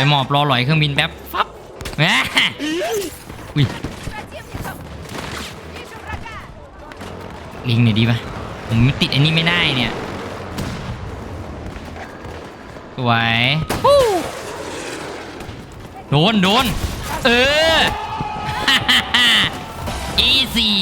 ไปหมอบรอหลอยเครื่องบินแป๊บฟับแหมอุ้ยลิงหน่อยดีป่ะผมติดอันนี้ไม่ได้เนี่ยสวยโดนโดนเอออีซี่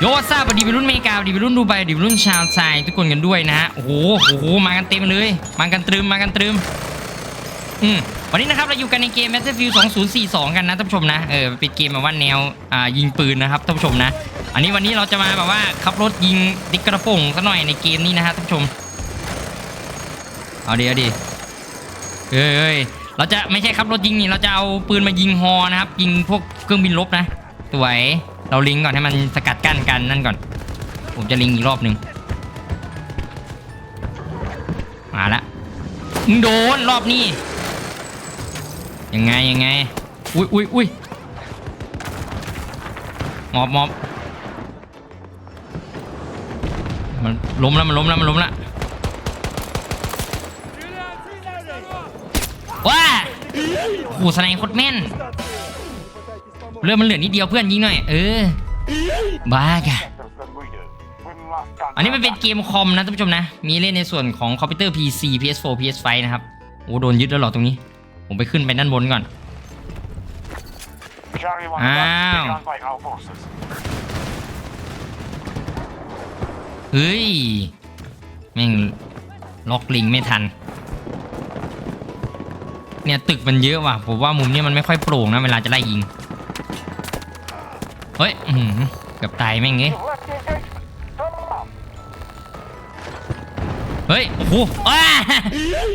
โยซาบดีไปรุ่นเมกาดีไปรุ่นดูใบดีไปรุ่นชาวไซทุกคนกันด้วยนะฮะโอ้โหโอ้โหมากันเต็มเลย มากันตรึมมากันตรึม อืมวันนี้นะครับเราอยู่กันในเกม Battlefield 2042 กันนะท่านผู้ชมนะเออเป็นเกมแบบว่าแนวอ่ายิงปืนนะครับท่านผู้ชมนะ อันนี้วันนี้เราจะมาแบบว่าขับรถยิงติ๊กกระโปงซะหน่อยในเกมนี้นะฮะท่านผู้ชมเอาดีเอาดีเอ้ยเอ้ยเราจะไม่ใช่ขับรถยิงนี่เราจะเอาปืนมายิงฮอนะครับ ยิงพวกเครื่องบินลบนะสวยเราลิงก์ก่อนให้มันสกัดกั้นกันนั่นก่อน ผมจะลิงก์อีกรอบหนึ่งมาละมึงโดนรอบนี้ ยังไงยังไง อุ้ยอุ้ยอุ้ยหมอบหมอบมันล้มแล้วมันล้มแล้วมันล้มแล้วว้าโหสไนด์โคตรแม่นเรื่องมันเหลือนิดเดียวเพื่อนยิงหน่อย เออ บ้ากะอันนี้มันเป็นเกมคอมนะท่านผู้ชมนะ มีเล่นในส่วนของคอมพิวเตอร์ PC PS4 PS5 นะครับ โอ้โดนยึดแล้วหรอตรงนี้ ผมไปขึ้นไปด้านบนก่อน Ow. เฮ้ย แม่งล็อกลิงไม่ทัน เนี่ยตึกมันเยอะว่ะ ผมว่ามุมเนี้ยมันไม่ค่อยโปร่งนะเวลาจะไล่ยิง เฮ้ยอื้อหือเกือบตายแม่งเงี้ยเฮ้ย โอ้โหอ้าเฮ้ย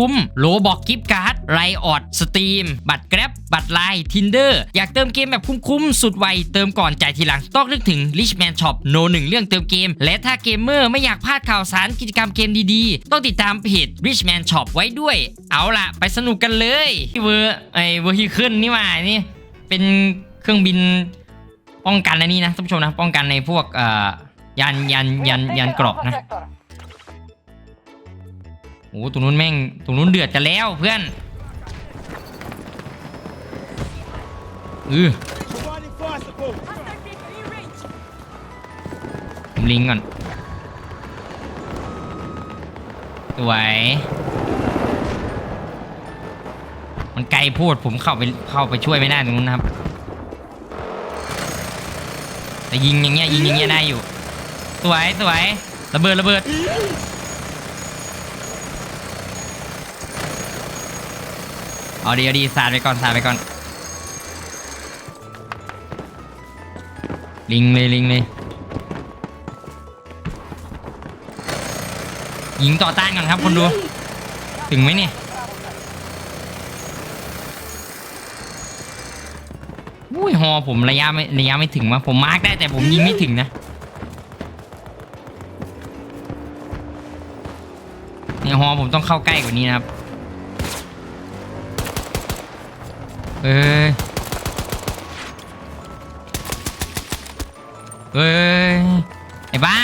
ๆโลบอกกิฟต์การ์ดไรออดสตรีม บัตรแกร็บบัตรไลน์ทินเดอร์อยากเติมเกมแบบคุ้มๆ สุดไว เติมก่อนจ่ายทีหลัง ต้องนึกถึง Richman Shop โนหนึ่งเรื่องเติมเกม และถ้าเกมเมอร์ไม่อยากพลาดข่าวสารกิจกรรมเกมดีๆ ต้องติดตามเพจ Richman Shop ไว้ด้วย เอาล่ะ ไปสนุกกันเลยเวอร์ไอเวอร์ฮิขึ้นนี่มานี่เป็นเครื่องบินป้องกันอันนี้นะท่านผู้ชมนะป้องกันในพวกเอ่อยานยานยานยานเกรอบนะ โอ้ตรงนู้นแม่งตรงนู้นเดือดกันแล้วเพื่อนเออผมลิงก์ก่อนสวยมันไกลพูดผมเข้าไปเข้าไปช่วยไม่ได้ตรงนู้นนะครับแต่ยิงอย่างเงี้ยยิงอย่างเงี้ยได้อยู่ สวยสวยระเบิดระเบิด เอาดีเอาดีสาดไปก่อนสาดไปก่อน ลิงเลยลิงเลยยิงต่อต้านก่อนครับคนดู ถึงไหมเนี่ยอุ้ยฮอผมระยะไม่ระยะไม่ถึงวะผมมาร์กได้แต่ผมยิงไม่ถึงนะเนี่ยฮอผมต้องเข้าใกล้กว่านี้นะครับ เอ้ยเอ้ยไอ้บ้า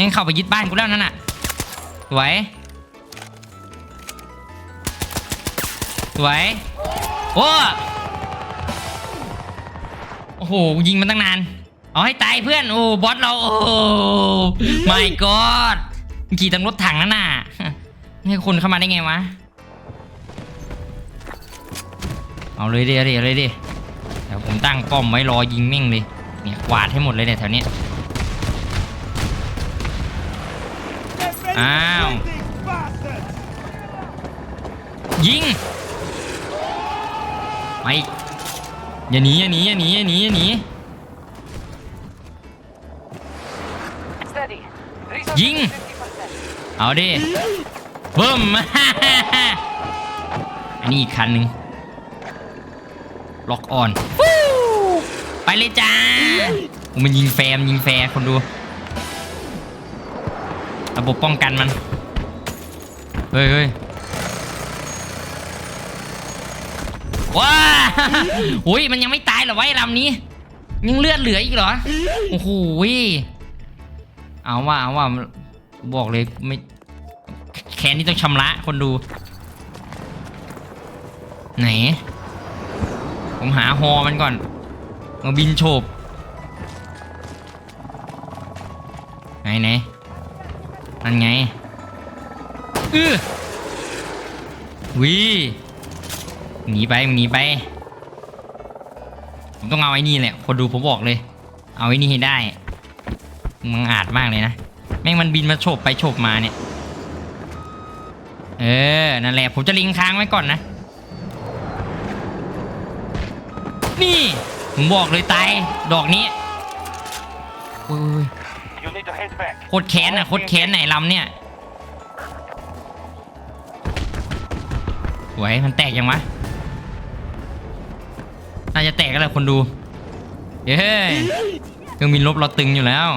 ยังเข้าไปยึดบ้านกูแล้วนั่นน่ะสวยสวยโอ้โอ้โหยิงมันตั้งนาน เอาให้ตายเพื่อน โอ้บอสเรา โอ้ my god ขี่ตังรถถังนั่นน่ะ ให้คนเข้ามาได้ไงวะ เอาเลยดิเอาดิเอาเลยดิเดี๋ยวผมตั้งป้อมไว้รอยิงแม่งเลยเนี่ยกวาดให้หมดเลยเนี่ยแถวเนี้ย Get ready Ow. to shoot these bastards. ยิงไม่อย่าหนีอย่าหนีอย่าหนีอย่าหนีอย่าหนี Steady. Ying. Resources 50%. เอาดิบึ้มอันนี้อีกคันหนึ่ง ล็อกออนไปเลยจ้ามันยิงแฟมยิงแฟคนดู ระบบป้องกันมัน เฮ้ยเฮ้ยว้าโอ้ยมันยังไม่ตายหรอวะไอ้ลำนี้ ยังเลือดเหลืออีกเหรอ โอ้โหเอาว่าเอาว่าบอกเลยไม่แค้นนี่ต้องชำระคนดู ไหน ผมหาฮอมันก่อนมาบินโฉบไหนไหนนั่นไงอือวิหนีไปหนีไป ผมต้องเอาไอ้นี่แหละ คนดูผมบอกเลย เอาไอ้นี่ให้ได้มันอาจมากเลยนะ แม่งมันบินมาโฉบไปโฉบมาเนี่ย เออ นั่นแหละ ผมจะลิงค้างไว้ก่อนนะ นี่ ผมบอกเลยตาย ดอกนี้โอ้ย You need to head back. โคตรแค้นอะโคตรแค้นไหนลำเนี่ยสวยมันแตกยังวะ น่าจะแตกกันแหละคนดู เย้เครื่องบินลบเราตึงอยู่แล้ว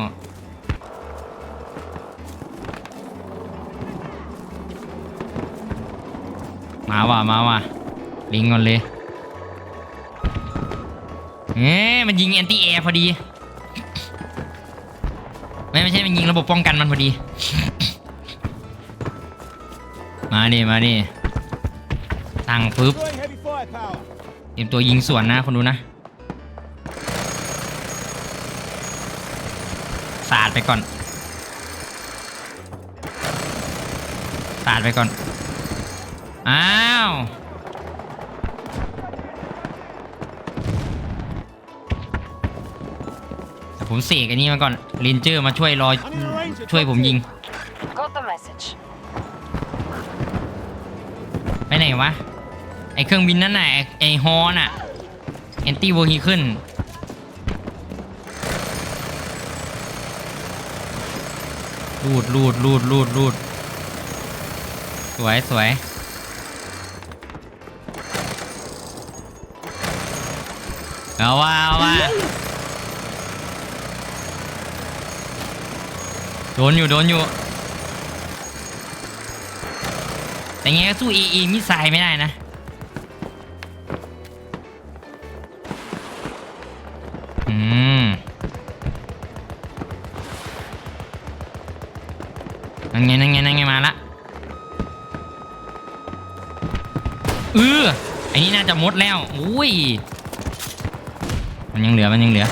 มาว่ะมาว่ะลิงก่อนเลย เอ๊ะมันยิงแอนตี้แอร์พอดี ไม่ไม่ใช่ มันยิงระบบป้องกันมันพอดี มาดิมาดิตั้งปุ๊บเตรียมตัวยิงสวนนะคนดูนะสาดไปก่อนสาดไปก่อน อ้าว ผมเสกอันนี้มาก่อนเรนเจอร์มาช่วยรอช่วยผมยิง Got the message. ไปไหนวะ ไอเครื่องบินนั่นน่ะไอ้ไอฮอน่ะแอนตี้โวฮีขึ้น รูดรูดรูดรูดรูดสวยสวย เอาว่าเอาว่า โดนอยู่โดนอยู่แต่ไงก็สู้อเอมิสไซล์ไม่ได้นะอืมนั่นไงนั่นไงนั่นไงมาละเออไอ้นี่น่าจะมดแล้วอุ้ยมันยังเหลือมันยังเหลือ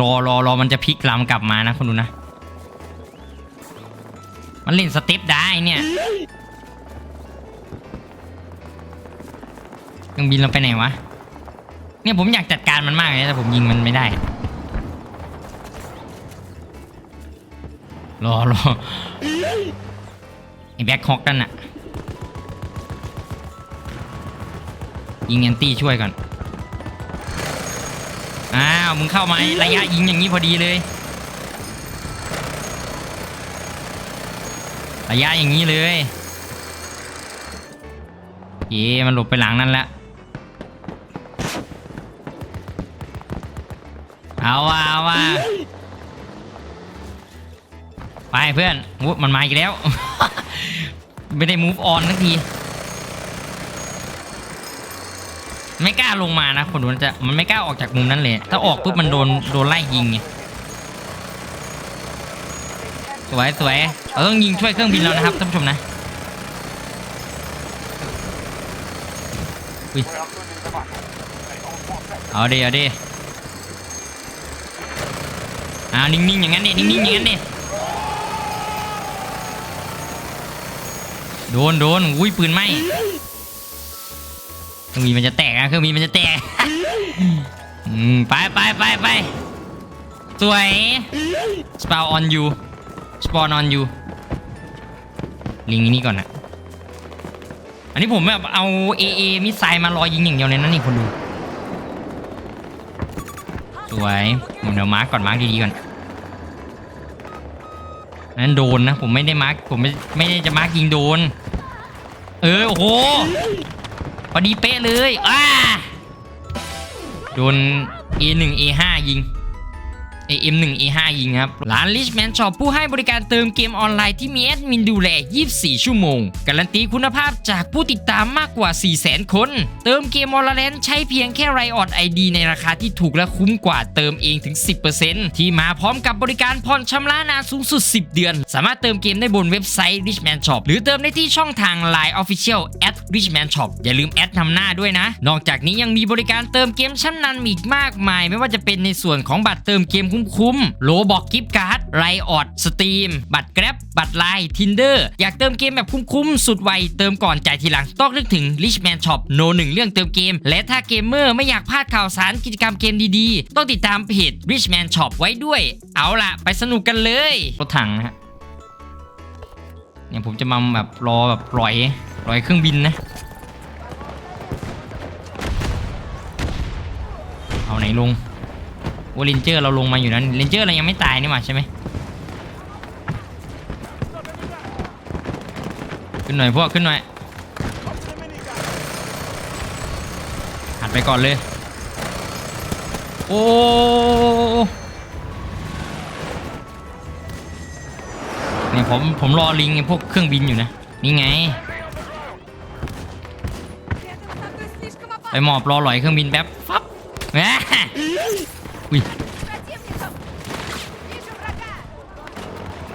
รอรอรอมันจะพลิกลำกลับมานะคนดูนะ มันเล่นสเต็ปได้เนี่ยเครื่องบินเราไปไหนวะ เนี่ยผมอยากจัดการมันมากเลยแต่ผมยิงมันไม่ได้ รอรอไอ้แบ็คฮอกนั่นน่ะยิงแอนตี้ช่วยก่อนาวมึงเข้ามาระยะยิงอย่างนี้พอดีเลย ระยะอย่างนี้เลยเย่มันหลบไปหลังนั่นแล้วเอาว่ะเอาว่ะไปเพื่อนมันมาอีกแล้ว ไม่ได้ move on ทักที ไม่กล้าลงมานะคนดูมันจะมันไม่กล้าออกจากมุมนั้นเลย ถ้าออกปุ๊บมันโดนโดนไล่ยิงไงสวยสวยเราต้องยิงช่วยเครื่องบินเรานะครับท่านผู้ชมนะอุ้ยเอาดิเอาดิเอานิ่งๆอย่างนั้นดินิ่งๆอย่างนั้นดิโดนโดนอุ้ยปืนไหม เครื่องบินมันจะแตกนะเครื่องบินมันจะแตกอืมไปไปไปไปสวย spawn on you spawn on you ลิงอันนี้ก่อนนะอันนี้ผมแบบเอา AA มิสไซล์มารอยิงอย่างเดียวเลยนะนี่คนดูสวยผมเดี๋ยวมาร์กก่อนมาร์กดีๆก่อนนั้นโดนนะผมไม่ได้มาร์กผมไม่ไม่ได้จะมาร์กยิงโดน เออโอ้โห พอดีเป๊ะเลยอ้าโดน A1 A5 ยิง AM1 A5 ยิงครับ ร้าน Richman Shop ผู้ให้บริการเติมเกมออนไลน์ที่มีแอดมินดูแล 24 ชั่วโมง การันตีคุณภาพจากผู้ติดตามมากกว่า 400,000 คน เติมเกมออนไลน์ใช้เพียงแค่ไรออดไอดีในราคาที่ถูกและคุ้มกว่าเติมเองถึง 10%ที่มาพร้อมกับบริการผ่อนชำระนานสูงสุด 10 เดือน สามารถเติมเกมได้บนเว็บไซต์ Richman Shop หรือเติมได้ที่ช่องทาง Line Official at Richman Shop อย่าลืมแอดนำหน้าด้วยนะ นอกจากนี้ยังมีบริการเติมเกมชั้นนำอีกมากมาย ไม่ว่าจะเป็นในส่วนของบัตรเติมเกมคุ้มๆโลบอกกิฟต์การ์ดไรออดสตรีม บัตรแกร็บบัตรไลน์ทินเดอร์อยากเติมเกมแบบคุ้มๆ สุดไว เติมก่อนจ่ายทีหลัง ต้องนึกถึง Richman Shop โนหนึ่งเรื่องเติมเกม และถ้าเกมเมอร์ไม่อยากพลาดข่าวสารกิจกรรมเกมดีๆ ต้องติดตามเพจ Richman Shop ไว้ด้วย เอาล่ะ ไปสนุกกันเลยรถถังนะฮะเนี่ยผมจะมาแบบรอแบบปล่อยปล่อยเครื่องบินนะเอาไหนลง วอลินเจอร์เราลงมาอยู่นั้นลินเจอร์เรายังไม่ตายนี่หว่าใช่ไหมขึ้นหน่อยพวกขึ้นหน่อยหัดไปก่อนเลย โอ้เนี่ยผมผมรอลิงพวกเครื่องบินอยู่นะ นี่ไง ไปหมอบรอหลอยเครื่องบินแป๊บฟับแหม อุ้ย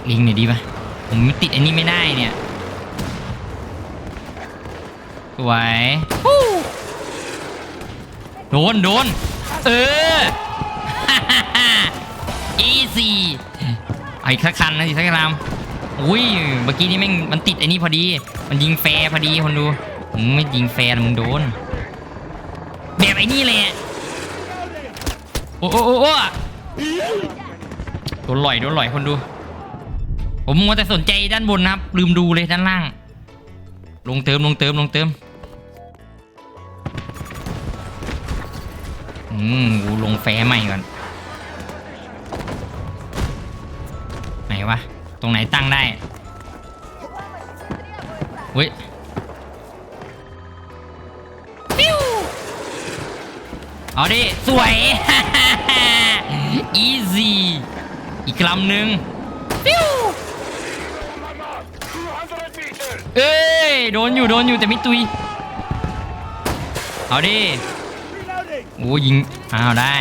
ลิงหน่อยดีป่ะผมติดอันนี้ไม่ได้เนี่ยสวยโดนโดนเอออีซี่ไอ้สักคันนะอีกสักคำอุ้ยเมื่อกี้นี่แม่งมันติดไอ้นี่พอดี มันยิงแฟร์พอดีคนดูมไม่ยิงแฟร์มึงโดนแบบไอ้นี่เลย โอ้โอ้โอ้โดนหล่อยโดนหล่อยคนดู ผมมัวแต่สนใจด้านบนนะครับ ลืมดูเลยด้านล่าง ลงเติมลงเติมลงเติมอืมกูลงแฟใหม่ก่อนไหนวะ ตรงไหนตั้งได้เฮ้ย เอาดิ สวย อีซี่ อีกลำหนึ่งปิ้วเอ้ย โดนอยู่ โดนอยู่แต่ไม่ตุย เอาดิ โอ้ยิง อ้าวได้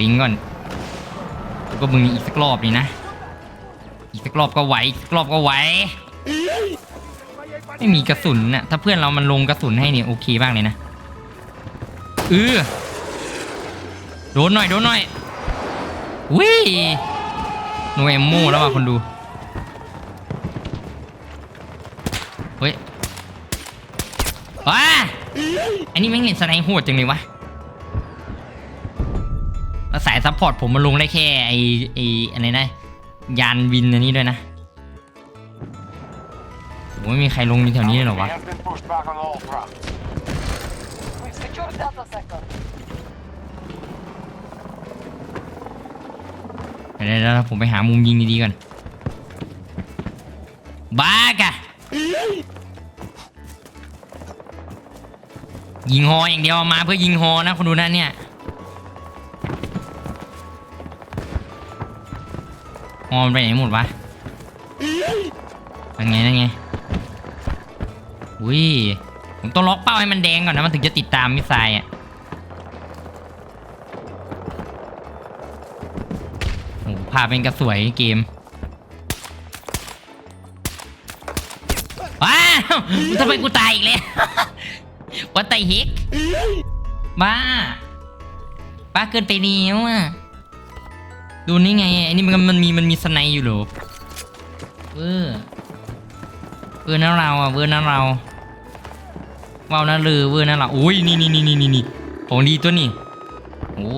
ลิงก่อนแล้วก็มึงอีกสักรอบนี่นะ อีกสักรอบก็ไหวอีกสักรอบก็ไหวไม่มีกระสุนน่ะถ้าเพื่อนเรามันลงกระสุนให้เนี่ยโอเคบ้างเลยนะเออ ดนหน่อยโดนหน่อยวิโนเอมโมแล้วว่ะคนดู เฮ้ยว้าอันนี้ไม่งเห็นสไนด์โหดจังเลยวะแล้วสายซัพพอร์ตผมมันลงได้แค่ไอไออะไรนะ ยานวินอันนี้ด้วยนะโอ้ไม่มีใครลงในแถวนี้เลยเหรอวะ We've secured data sector. ดี๋ยวเดี๋ยวผมไปหามุมยิงดีๆก่อนบ้ากะยิงฮออย่างเดียวมาเพื่อยิงฮอนะคุณดูนะเนี่ยฮอมันไปไหนหมดวะนั่นไงนั่นไงอุ้ยผมต้องล็อกเป้าให้มันแดงก่อนนะมันถึงจะติดตามมิสไซล์อะาเป็นกระสวยเกมว้าวทำไมกูตายอีกแล้ววัตไตเฮกบ้าบ้าเกินไปนิ้วอะดูนี่ไงไอ้นี่มันมันมีมันมีสไนอยู่หรอเวอร์เวอร์นะเราอะเวอร์นะเราเว้าวนะเลือเวอร์นะเราอุ้ยนี่นี่นี่นี่นี่ของดีตัวนี้โอ้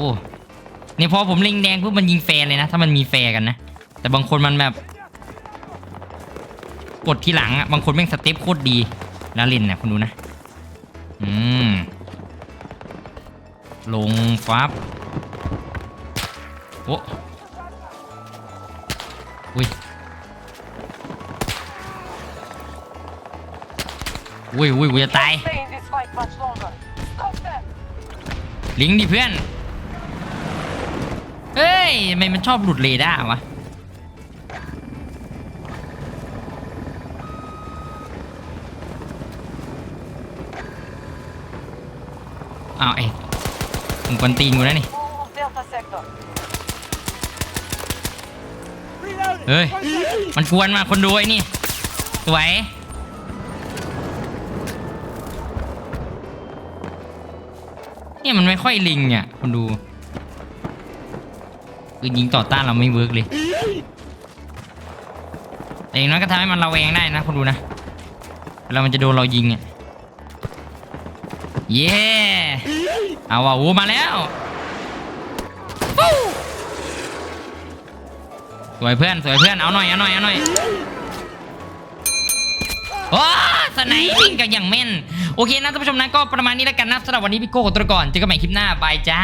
นี่ยพอผมเล็งแดงปุ๊บมันยิงแฟร์เลยนะ ถ้ามันมีแฟร์กันนะ แต่บางคนมันแบบกดที่หลังอะบางคนแม่งสเต็ปโคตรดีแล้วลินเนี่ยคุณดูนะ อืม ลงฟาบโอ้อุ้ยอุ้ยอุ้ยจะตายลิงดิเพื่อน เฮ้ยทำไมมันชอบหลุดเรดาร์วะ อ้าวไอ้มึงกวนตีนกูแล้วนี่ Move Delta sector. Reloading. Hey. One second. มันกวนมาคนดูไอ้นี่ สวย เนี่ยมันไม่ค่อยลิงอะคนดู คือยิงต่อต้านเราไม่เวิร์กเลยแต่อย่างน้อยก็ทำให้มันระแวงได้นะคนดูนะเวลามันจะโดนเรายิงอะเย้เอาว่ะโอ้มาแล้วสวยเพื่อนสวยเพื่อนเอาหน่อยเอาหน่อยเอาหน่อยโอ้สไนปิ้งกันอย่างแม่น โอเคนะท่านผู้ชมนะก็ประมาณนี้แล้วกันนะสำหรับวันนี้พี่โก้ขอตัวก่อนเจอกันใหม่คลิปหน้าบายจ้า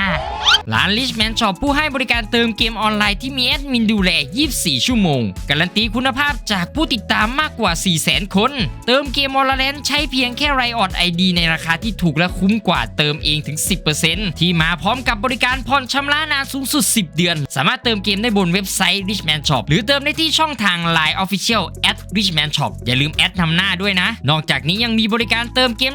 ร้าน Richman Shop ผู้ให้บริการเติมเกมออนไลน์ที่มีแอดมินดูแล 24 ชั่วโมง การันตีคุณภาพจากผู้ติดตามมากกว่า 400,000 คน เติมเกมออนไลน์ใช้เพียงแค่ไรออดไอดีในราคาที่ถูกและคุ้มกว่าเติมเองถึง 10%ที่มาพร้อมกับบริการผ่อนชำระนานสูงสุด 10 เดือน สามารถเติมเกมได้บนเว็บไซต์ Richman Shop หรือเติมได้ที่ช่องทาง Line Official at Richman Shop อย่าลืมแอดนำหน้าด้วยนะ นอกจากนี้ยังมีบริการเติมเกม